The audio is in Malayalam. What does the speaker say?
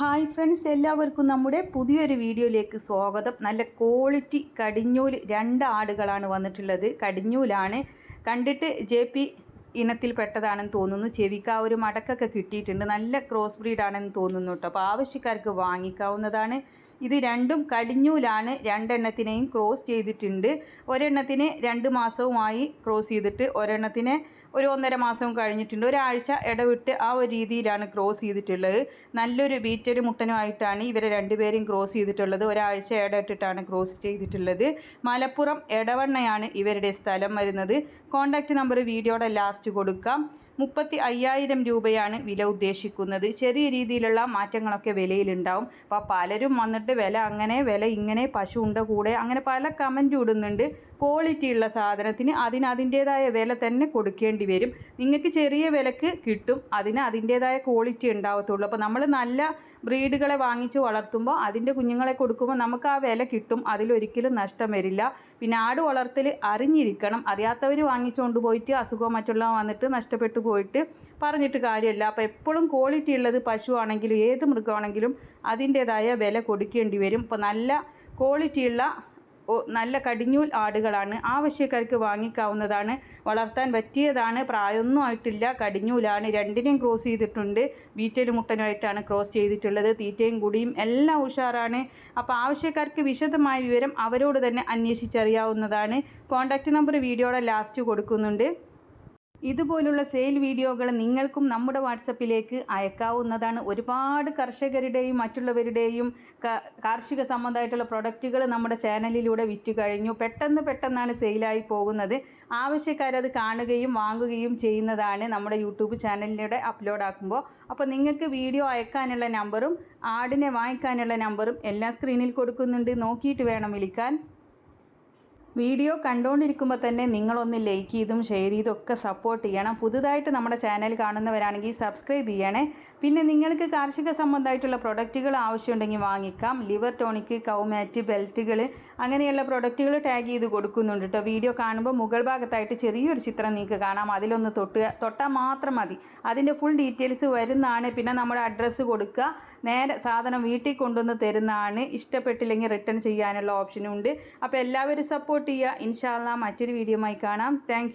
ഹായ് ഫ്രണ്ട്സ് എല്ലാവർക്കും നമ്മുടെ പുതിയൊരു വീഡിയോയിലേക്ക് സ്വാഗതം. നല്ല ക്വാളിറ്റി കടിഞ്ഞൂൽ രണ്ട് ആടുകളാണ് വന്നിട്ടുള്ളത്. കടിഞ്ഞൂലാണ്. കണ്ടിട്ട് ജെ പി ഇനത്തിൽപ്പെട്ടതാണെന്ന് തോന്നുന്നു. ചെവിക്ക് ആ ഒരു മടക്കൊക്കെ കിട്ടിയിട്ടുണ്ട്. നല്ല ക്രോസ് ബ്രീഡാണെന്ന് തോന്നുന്നു കേട്ടോ. അപ്പോൾ ആവശ്യക്കാർക്ക് വാങ്ങിക്കാവുന്നതാണ്. ഇത് രണ്ടും കടിഞ്ഞൂലാണ്. രണ്ടെണ്ണത്തിനെയും ക്രോസ് ചെയ്തിട്ടുണ്ട്. ഒരെണ്ണത്തിന് രണ്ട് മാസവുമായി ക്രോസ് ചെയ്തിട്ട് ഒരെണ്ണത്തിന് ഒരു ഒന്നര മാസവും കഴിഞ്ഞിട്ടുണ്ട്. ഒരാഴ്ച ഇടവിട്ട് ആ ഒരു രീതിയിലാണ് ക്രോസ് ചെയ്തിട്ടുള്ളത്. നല്ലൊരു ബീറ്റൊരു മുട്ടനുമായിട്ടാണ് ഇവരെ രണ്ടുപേരെയും ക്രോസ് ചെയ്തിട്ടുള്ളത്. ഒരാഴ്ച ഇടവിട്ടിട്ടാണ് ക്രോസ് ചെയ്തിട്ടുള്ളത്. മലപ്പുറം എടവണ്ണയാണ് ഇവരുടെ സ്ഥലം വരുന്നത്. കോൺടാക്റ്റ് നമ്പർ വീഡിയോയുടെ ലാസ്റ്റ് കൊടുക്കാം. മുപ്പത്തി അയ്യായിരം രൂപയാണ് വില ഉദ്ദേശിക്കുന്നത്. ചെറിയ രീതിയിലുള്ള മാറ്റങ്ങളൊക്കെ വിലയിലുണ്ടാവും. അപ്പോൾ പലരും വന്നിട്ട് വില അങ്ങനെ വില ഇങ്ങനെ പശു ഉണ്ട കൂടെ അങ്ങനെ പല കമന്റും ഇടുന്നുണ്ട്. ക്വാളിറ്റിയുള്ള സാധനത്തിന് അതിന് അതിന്റേതായ വില തന്നെ കൊടുക്കേണ്ടി വരും. നിങ്ങൾക്ക് ചെറിയ വിലക്ക് കിട്ടും അതിന് അതിന്റേതായ ക്വാളിറ്റി ഉണ്ടാവത്തുള്ളൂ. അപ്പോൾ നമ്മൾ നല്ല ബ്രീഡുകളെ വാങ്ങിച്ച് വളർത്തുമ്പോൾ അതിന്റെ കുഞ്ഞുങ്ങളെ കൊടുക്കുമ്പോൾ നമുക്ക് ആ വില കിട്ടും അതിലൊരിക്കലും നഷ്ടം വരില്ല. പിന്നെ ആട് വളർത്തൽ അറിഞ്ഞിരിക്കണം. അറിയാത്തവർ വാങ്ങിച്ചുകൊണ്ട് പോയിട്ട് അസുഖം മറ്റുള്ളവ വന്നിട്ട് നഷ്ടപ്പെട്ടു പോയിട്ട് പറഞ്ഞിട്ട് കാര്യമില്ല. അപ്പോൾ എപ്പോഴും ക്വാളിറ്റി ഉള്ളത് പശു ആണെങ്കിലും ഏത് മൃഗമാണെങ്കിലും അതിന്റേതായ വില കൊടുക്കേണ്ടി വരും. ഇപ്പോൾ നല്ല ക്വാളിറ്റിയുള്ള നല്ല കടിഞ്ഞൂൽ ആടുകളാണ് ആവശ്യക്കാർക്ക് വാങ്ങിക്കാവുന്നതാണ്. വളർത്താൻ പറ്റിയതാണ്. പ്രായമൊന്നും ആയിട്ടില്ല. കടിഞ്ഞൂലാണ്. രണ്ടിനെയും ക്രോസ് ചെയ്തിട്ടുണ്ട്. ബീറ്റൽ മുട്ടനുമായിട്ടാണ് ക്രോസ് ചെയ്തിട്ടുള്ളത്. തീറ്റയും കുടിയും എല്ലാം ഉഷാറാണ്. അപ്പോൾ ആവശ്യക്കാർക്ക് വിശദമായ വിവരം അവരോട് തന്നെ അന്വേഷിച്ചറിയാവുന്നതാണ്. കോൺടാക്റ്റ് നമ്പർ വീഡിയോയുടെ ലാസ്റ്റ് കൊടുക്കുന്നുണ്ട്. ഇതുപോലുള്ള സെയിൽ വീഡിയോകൾ നിങ്ങൾക്കും നമ്മുടെ വാട്സപ്പിലേക്ക് അയക്കാവുന്നതാണ്. ഒരുപാട് കർഷകരുടെയും മറ്റുള്ളവരുടെയും കാർഷിക സംബന്ധമായിട്ടുള്ള പ്രൊഡക്റ്റുകൾ നമ്മുടെ ചാനലിലൂടെ വിറ്റു കഴിഞ്ഞു. പെട്ടെന്ന് പെട്ടെന്നാണ് സെയിലായി പോകുന്നത്. ആവശ്യക്കാരത് കാണുകയും വാങ്ങുകയും ചെയ്യുന്നതാണ് നമ്മുടെ യൂട്യൂബ് ചാനലിലൂടെ അപ്ലോഡ് ആക്കുമ്പോൾ. അപ്പോൾ നിങ്ങൾക്ക് വീഡിയോ അയക്കാനുള്ള നമ്പറും ആടിനെ വാങ്ങിക്കാനുള്ള നമ്പറും എല്ലാ സ്ക്രീനിൽ കൊടുക്കുന്നുണ്ട്. നോക്കിയിട്ട് വേണം വിളിക്കാൻ. വീഡിയോ കണ്ടുകൊണ്ടിരിക്കുമ്പോൾ തന്നെ നിങ്ങളൊന്ന് ലൈക്ക് ചെയ്തും ഷെയർ ചെയ്തും ഒക്കെ സപ്പോർട്ട് ചെയ്യണം. പുതുതായിട്ട് നമ്മുടെ ചാനൽ കാണുന്നവരാണെങ്കിൽ സബ്സ്ക്രൈബ് ചെയ്യണേ. പിന്നെ നിങ്ങൾക്ക് കാർഷിക സംബന്ധമായിട്ടുള്ള പ്രൊഡക്റ്റുകൾ ആവശ്യമുണ്ടെങ്കിൽ വാങ്ങിക്കാം. ലിവർ ടോണിക് കൗമാറ്റ് ബെൽറ്റുകൾ അങ്ങനെയുള്ള പ്രൊഡക്റ്റുകൾ ടാഗ് ചെയ്ത് കൊടുക്കുന്നുണ്ട് കേട്ടോ വീഡിയോ കാണുമ്പോൾ മുകൾ ഭാഗത്തായിട്ട് ചെറിയൊരു ചിത്രം നിങ്ങൾക്ക് കാണാം. അതിലൊന്ന് തൊട്ടുക തൊട്ടാൽ മാത്രം മതി. അതിന്റെ ഫുൾ ഡീറ്റെയിൽസ് വരുന്നതാണ്. പിന്നെ നമ്മുടെ അഡ്രസ്സ് കൊടുക്കുക. നേരെ സാധനം വീട്ടിൽ കൊണ്ടുവന്ന് തരുന്നതാണ്. ഇഷ്ടപ്പെട്ടില്ലെങ്കിൽ റിട്ടേൺ ചെയ്യാനുള്ള ഓപ്ഷനും ഉണ്ട്. അപ്പോൾ എല്ലാവരും സപ്പോർട്ട് ചെയ്യുക. ഇൻഷാല്ല മറ്റൊരു വീഡിയോയുമായി കാണാം. താങ്ക്